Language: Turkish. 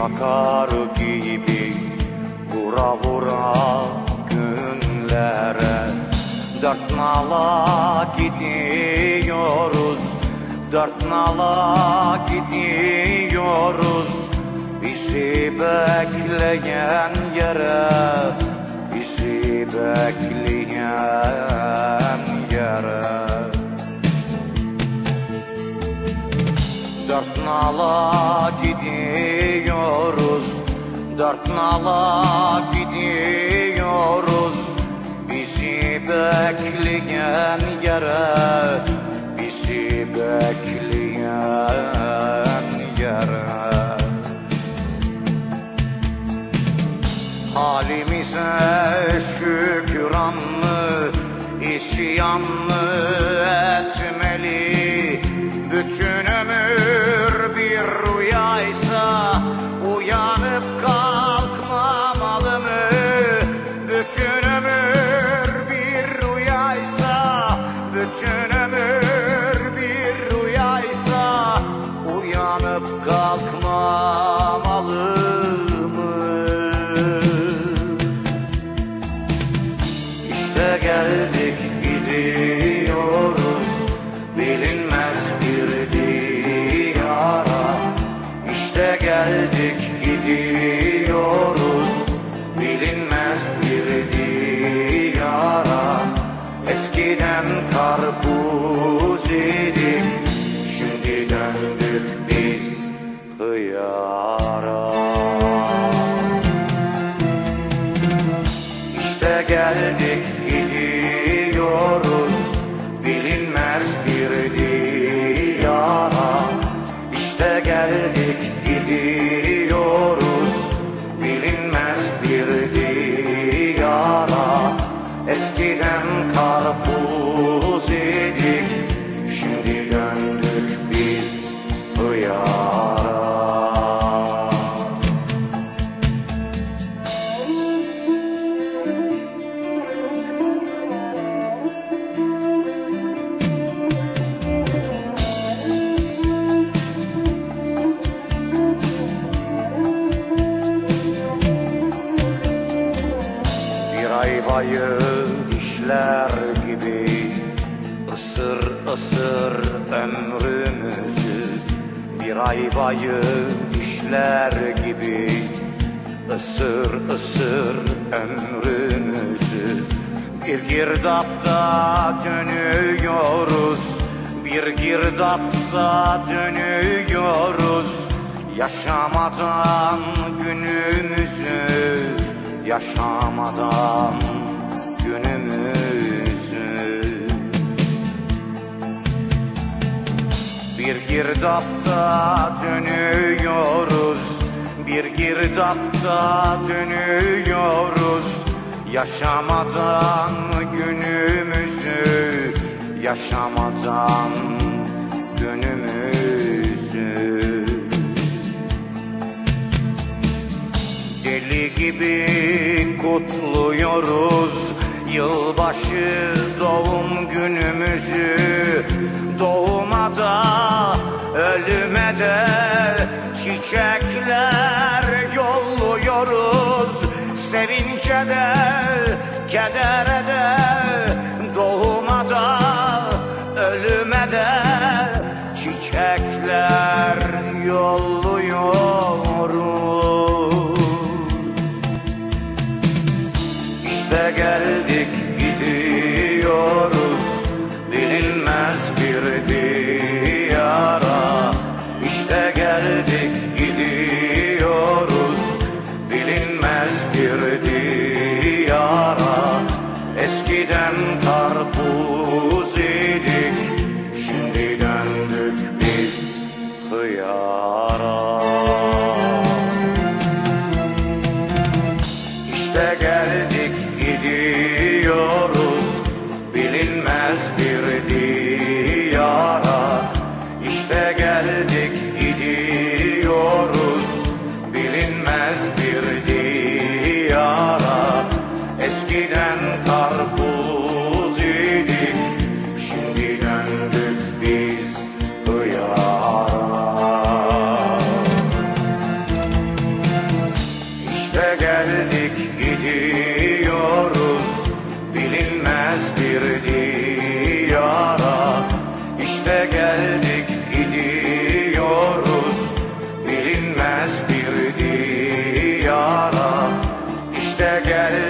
çakar gibi Vura vura günlere. Dört nala gidiyoruz Dört nala gidiyoruz. Bizi bekleyen yere Bizi bekleyen yere. Dört nala Dört nala gidiyoruz. Bizi bekleyen yere Bizi bekleyen yere. Halimize şükran mı, isyan mı geldik dişler gibi ısır ısır ömrümüzü Bir ayvayı dişler gibi ısır ısır ömrümüzü. Bir girdapta dönüyoruz Bir girdapta dönüyoruz. Yaşamadan günümüzü Yaşamadan Bir girdapta dönüyoruz. Bir girdapta dönüyoruz. Yaşamadan günümüzü Yaşamadan günümüzü Deli gibi kutluyoruz. Yılbaşı doğum günümüzü Doğuma da ölüme de çiçekler yolluyoruz. Sevince de kedere de doğuma da ölüme de çiçekler yolluyoruz gidiyoruz. Bilinmez bir diyara. Eskiden karpuz idik şimdi döndük biz hıyara. İşte geldik gidiyoruz. Bilinmez bir diyara. İşte geldik diyara İşte geldik gidiyoruz